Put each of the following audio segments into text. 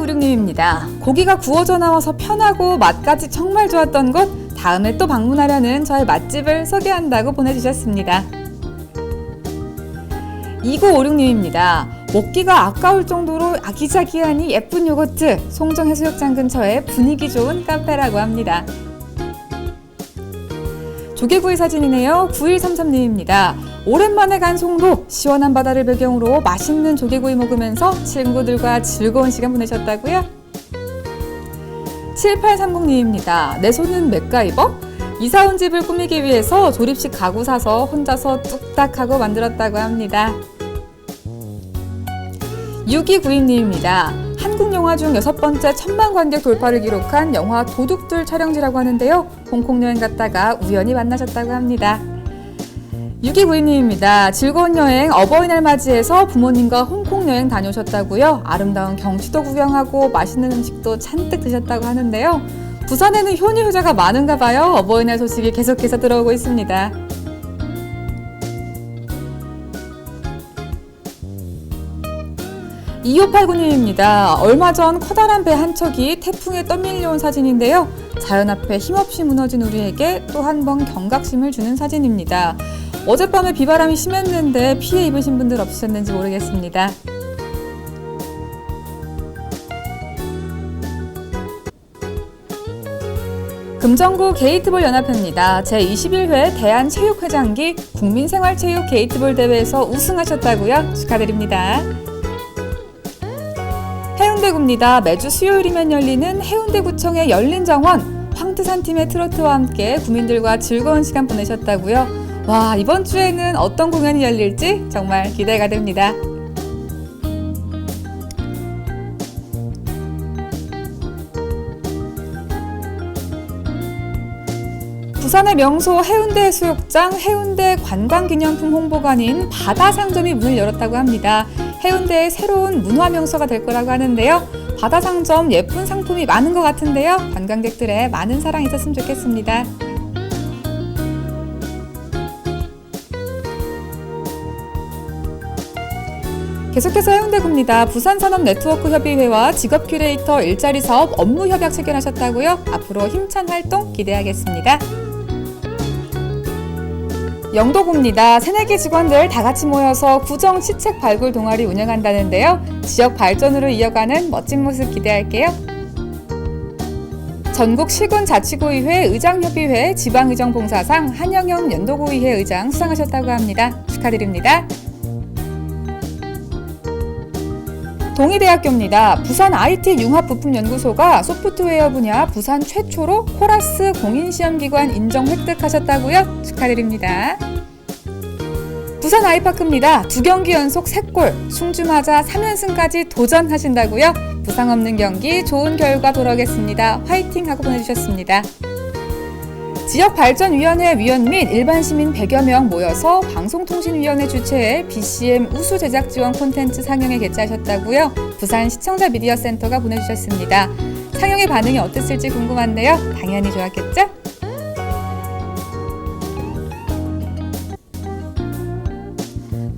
6296님입니다. 고기가 구워져 나와서 편하고 맛까지 정말 좋았던 곳, 다음에 또 방문하려는 저의 맛집을 소개한다고 보내주셨습니다. 2956님입니다. 먹기가 아까울 정도로 아기자기하니 예쁜 요거트, 송정해수욕장 근처에 분위기 좋은 카페라고 합니다. 조개구이 사진이네요. 9133님입니다. 오랜만에 간 송도, 시원한 바다를 배경으로 맛있는 조개구이 먹으면서 친구들과 즐거운 시간 보내셨다고요? 7830님입니다. 내 손은 맥가이버? 이사 온 집을 꾸미기 위해서 조립식 가구 사서 혼자서 뚝딱하고 만들었다고 합니다. 6292님입니다. 영화 중 여섯 번째 천만 관객 돌파를 기록한 영화 도둑들 촬영지라고 하는데요. 홍콩 여행 갔다가 우연히 만나셨다고 합니다. 6292님입니다. 즐거운 여행 어버이날 맞이해서 부모님과 홍콩 여행 다녀오셨다고요. 아름다운 경치도 구경하고 맛있는 음식도 잔뜩 드셨다고 하는데요. 부산에는 효녀 효자가 많은가 봐요. 어버이날 소식이 계속해서 들어오고 있습니다. (2589님입니다) 얼마 전 커다란 배 한 척이 태풍에 떠밀려온 사진인데요 자연 앞에 힘없이 무너진 우리에게 또 한 번 경각심을 주는 사진입니다 어젯밤에 비바람이 심했는데 피해 입으신 분들 없으셨는지 모르겠습니다. 금정구 게이트볼 연합회입니다. 제21회 대한체육회장기 국민생활체육 게이트볼 대회에서 우승하셨다고요? 축하드립니다. 해운대구입니다. 매주 수요일이면 열리는 해운대구청의 열린 정원 황트산 팀의 트로트와 함께 구민들과 즐거운 시간 보내셨다고요? 와, 이번 주에는 어떤 공연이 열릴지 정말 기대가 됩니다. 부산의 명소 해운대 해수욕장 해운대 관광기념품 홍보관인 바다상점이 문을 열었다고 합니다. 해운대의 새로운 문화 명소가 될 거라고 하는데요. 바다 상점 예쁜 상품이 많은 것 같은데요. 관광객들의 많은 사랑 있었으면 좋겠습니다. 계속해서 해운대구입니다. 부산산업네트워크협의회와 직업 큐레이터 일자리 사업 업무 협약 체결하셨다고요? 앞으로 힘찬 활동 기대하겠습니다. 영도구입니다. 새내기 직원들 다 같이 모여서 구정 시책 발굴 동아리 운영한다는데요. 지역 발전으로 이어가는 멋진 모습 기대할게요. 전국 시군 자치구의회 의장협의회 지방의정봉사상 한영현 연도구의회 의장 수상하셨다고 합니다. 축하드립니다. 동의대학교입니다. 부산 IT 융합부품연구소가 소프트웨어 분야 부산 최초로 코라스 공인시험기관 인정 획득하셨다고요? 축하드립니다. 부산 아이파크입니다. 두 경기 연속 3골, 충주마자 3연승까지 도전하신다고요? 부상 없는 경기 좋은 결과 돌아오겠습니다. 화이팅 하고 보내주셨습니다. 지역발전위원회 위원 및 일반 시민 100여 명 모여서 방송통신위원회 주최의 BCM 우수 제작 지원 콘텐츠 상영에 개최하셨다고요. 부산 시청자 미디어 센터가 보내주셨습니다. 상영의 반응이 어땠을지 궁금한데요. 당연히 좋았겠죠?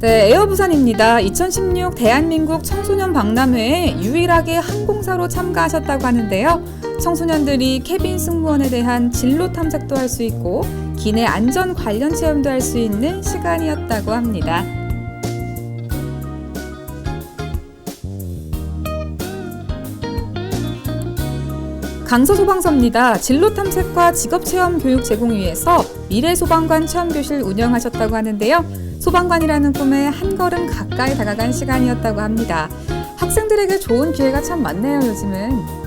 네, 에어 부산입니다. 2016 대한민국 청소년 박람회에 유일하게 항공사로 참가하셨다고 하는데요. 청소년들이 케빈 승무원에 대한 진로 탐색도 할 수 있고 기내 안전 관련 체험도 할 수 있는 시간이었다고 합니다. 강서소방서입니다. 진로 탐색과 직업 체험 교육 제공 위해서 미래 소방관 체험 교실 운영하셨다고 하는데요. 소방관이라는 꿈에 한 걸음 가까이 다가간 시간이었다고 합니다. 학생들에게 좋은 기회가 참 많네요, 요즘은.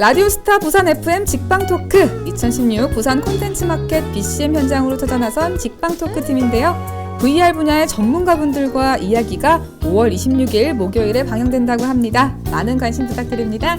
라디오스타 부산 FM 직방 토크 2016 부산 콘텐츠 마켓 BCM 현장으로 찾아나선 직방 토크 팀인데요. VR 분야의 전문가분들과 이야기가 5월 26일 목요일에 방영된다고 합니다. 많은 관심 부탁드립니다.